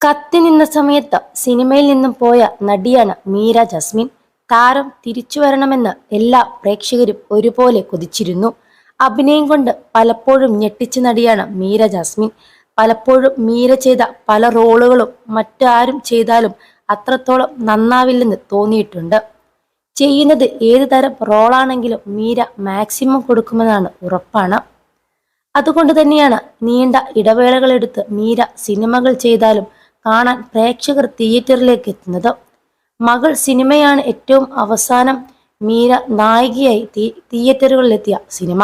കത്തി നിന്ന സമയത്ത് സിനിമയിൽ നിന്നും പോയ നടിയാണ് മീര ജസ്മിൻ. താരം തിരിച്ചു വരണമെന്ന് എല്ലാ പ്രേക്ഷകരും ഒരുപോലെ കൊതിച്ചിരുന്നു. അഭിനയം കൊണ്ട് പലപ്പോഴും ഞെട്ടിച്ച നടിയാണ് മീര ജാസ്മിൻ. പലപ്പോഴും മീര ചെയ്ത പല റോളുകളും മറ്റാരും ചെയ്താലും അത്രത്തോളം നന്നാവില്ലെന്ന് തോന്നിയിട്ടുണ്ട്. ചെയ്യുന്നത് ഏത് തരം റോളാണെങ്കിലും മീര മാക്സിമം കൊടുക്കുമെന്നാണ് ഉറപ്പാണ്. അതുകൊണ്ട് തന്നെയാണ് നീണ്ട ഇടവേളകളെടുത്ത് മീര സിനിമകൾ ചെയ്താലും കാണാൻ പ്രേക്ഷകർ തിയേറ്ററിലേക്ക് എത്തുന്നത്. മകൾ സിനിമയാണ് ഏറ്റവും അവസാനം മീര നായികയായി തിയേറ്ററുകളിലെത്തിയ സിനിമ.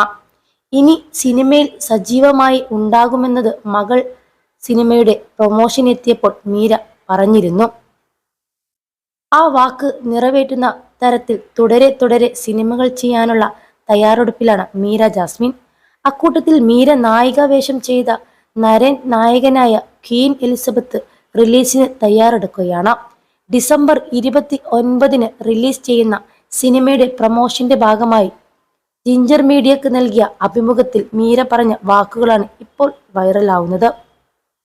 ഇനി സിനിമയിൽ സജീവമായി ഉണ്ടാകുമെന്നത് മകൾ സിനിമയുടെ പ്രൊമോഷൻ എത്തിയപ്പോൾ മീര പറഞ്ഞിരുന്നു. ആ വാക്ക് നിറവേറ്റുന്ന തരത്തിൽ തുടരെ തുടരെ സിനിമകൾ ചെയ്യാനുള്ള തയ്യാറെടുപ്പിലാണ് മീര ജാസ്മിൻ. അക്കൂട്ടത്തിൽ മീര നായികാവേഷം ചെയ്ത നരൻ നായകനായ ക്വീൻ എലിസബത്ത് റിലീസിന് തയ്യാറെടുക്കുകയാണ്. ഡിസംബർ ഇരുപത്തി ഒൻപതിന് റിലീസ് ചെയ്യുന്ന സിനിമയുടെ പ്രൊമോഷന്റെ ഭാഗമായി ജിഞ്ചർ മീഡിയക്ക് നൽകിയ അഭിമുഖത്തിൽ മീര പറഞ്ഞ വാക്കുകളാണ് ഇപ്പോൾ വൈറലാവുന്നത്.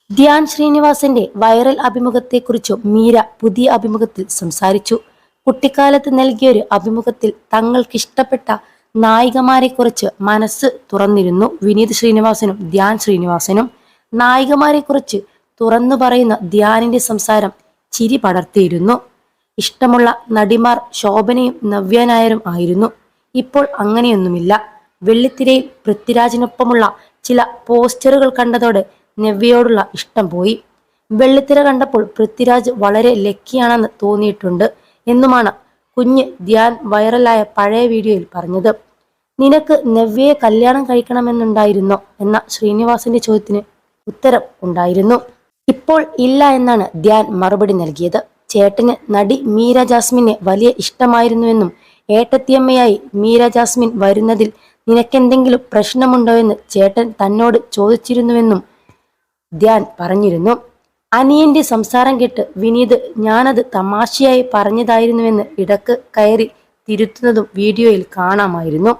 ധ്യാൻ ശ്രീനിവാസന്റെ വൈറൽ അഭിമുഖത്തെക്കുറിച്ചും മീര പുതിയ അഭിമുഖത്തിൽ സംസാരിച്ചു. കുട്ടിക്കാലത്ത് നൽകിയൊരു അഭിമുഖത്തിൽ തങ്ങൾക്കിഷ്ടപ്പെട്ട നായികമാരെക്കുറിച്ച് മനസ്സ് തുറന്നിരുന്നു. വിനീത് ശ്രീനിവാസനും ധ്യാൻ ശ്രീനിവാസനും നായികമാരെക്കുറിച്ച് തുറന്നു പറയുന്ന ധ്യാനിന്റെ സംസാരം ചിരി പടർത്തിയിരുന്നു. ഇഷ്ടമുള്ള നടിമാർ ശോഭനയും നവ്യനായരും ആയിരുന്നു. ഇപ്പോൾ അങ്ങനെയൊന്നുമില്ല. വെള്ളിത്തിരയിൽ പൃഥ്വിരാജിനൊപ്പമുള്ള ചില പോസ്റ്ററുകൾ കണ്ടതോടെ നവ്യയോടുള്ള ഇഷ്ടം പോയി. വെള്ളിത്തിര കണ്ടപ്പോൾ പൃഥ്വിരാജ് വളരെ ലക്കിയാണെന്ന് തോന്നിയിട്ടുണ്ട് എന്നുമാണ് കുഞ്ഞ് ധ്യാൻ വൈറലായ പഴയ വീഡിയോയിൽ പറഞ്ഞത്. നിനക്ക് നവ്യയെ കല്യാണം കഴിക്കണമെന്നുണ്ടായിരുന്നോ? എന്ന ശ്രീനിവാസിന്റെ ചോദ്യത്തിന് ഉത്തരം ഉണ്ടായിരുന്നു. ഇപ്പോൾ ഇല്ല എന്നാണ് ധ്യാൻ മറുപടി നൽകിയത്. ചേട്ടന് നടി മീര ജാസ്മിനെ വലിയ ഇഷ്ടമായിരുന്നുവെന്നും ഏട്ടത്തിയമ്മയായി മീര ജാസ്മിൻ വരുന്നതിൽ നിനക്കെന്തെങ്കിലും പ്രശ്നമുണ്ടോ എന്ന് ചേട്ടൻ തന്നോട് ചോദിച്ചിരുന്നുവെന്നും ധ്യാൻ പറഞ്ഞിരുന്നു. അനിയന്റെ സംസാരം കേട്ട് വിനീത് ഞാനത് തമാശയായി പറഞ്ഞതായിരുന്നുവെന്ന് ഇടയ്ക്ക് കയറി തിരുത്തുന്നതും വീഡിയോയിൽ കാണാമായിരുന്നു.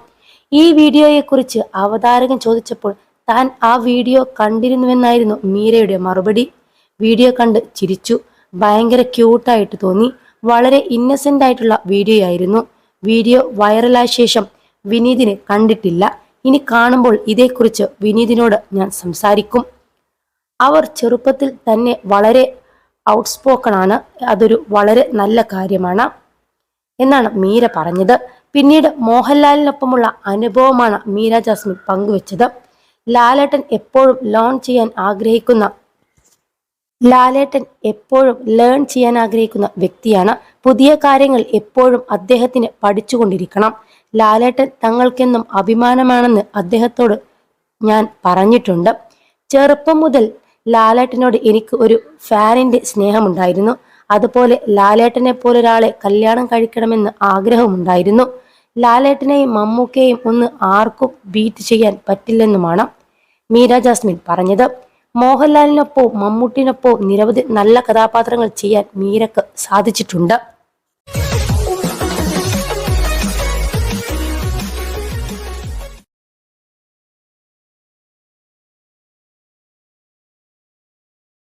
ഈ വീഡിയോയെക്കുറിച്ച് അവതാരകൻ ചോദിച്ചപ്പോൾ താൻ ആ വീഡിയോ കണ്ടിരുന്നുവെന്നായിരുന്നു മീരയുടെ മറുപടി. വീഡിയോ കണ്ട് ചിരിച്ചു. ഭയങ്കര ക്യൂട്ടായിട്ട് തോന്നി. വളരെ ഇന്നസെന്റ് ആയിട്ടുള്ള വീഡിയോ ആയിരുന്നു. വീഡിയോ വൈറലായ ശേഷം വിനീതിനെ കണ്ടിട്ടില്ല. ഇനി കാണുമ്പോൾ ഇതേക്കുറിച്ച് വിനീതിനോട് ഞാൻ സംസാരിക്കും. അവർ ചെറുപ്പത്തിൽ തന്നെ വളരെ ഔട്ട്സ്പോക്കൺ ആണ്. അതൊരു വളരെ നല്ല കാര്യമാണ് എന്നാണ് മീര പറഞ്ഞത്. പിന്നീട് മോഹൻലാലിനൊപ്പമുള്ള അനുഭവമാണ് മീര ജാസ്മിൻ പങ്കുവച്ചത്. ലാലേട്ടൻ എപ്പോഴും ലോൺ ചെയ്യാൻ ആഗ്രഹിക്കുന്ന ലാലേട്ടൻ എപ്പോഴും ലേൺ ചെയ്യാൻ ആഗ്രഹിക്കുന്ന വ്യക്തിയാണ്. പുതിയ കാര്യങ്ങൾ എപ്പോഴും അദ്ദേഹത്തിന് പഠിച്ചുകൊണ്ടിരിക്കണം. ലാലേട്ടൻ തങ്ങൾക്കെന്നും അഭിമാനമാണെന്ന് അദ്ദേഹത്തോട് ഞാൻ പറഞ്ഞിട്ടുണ്ട്. ചെറുപ്പം മുതൽ ലാലേട്ടനോട് എനിക്ക് ഒരു ഫാനിന്റെ സ്നേഹമുണ്ടായിരുന്നു. അതുപോലെ ലാലേട്ടനെ പോലെ ഒരാളെ കല്യാണം കഴിക്കണമെന്ന് ആഗ്രഹമുണ്ടായിരുന്നു. ലാലേട്ടനെയും മമ്മൂക്കയെയും ഒന്ന് ആർക്കും ബീറ്റ് ചെയ്യാൻ പറ്റില്ലെന്നുമാണ് മീര ജാസ്മിൻ പറഞ്ഞത്. മോഹൻലാലിനൊപ്പവും മമ്മൂട്ടിനൊപ്പവും നിരവധി നല്ല കഥാപാത്രങ്ങൾ ചെയ്യാൻ മീരക്ക് സാധിച്ചിട്ടുണ്ട്.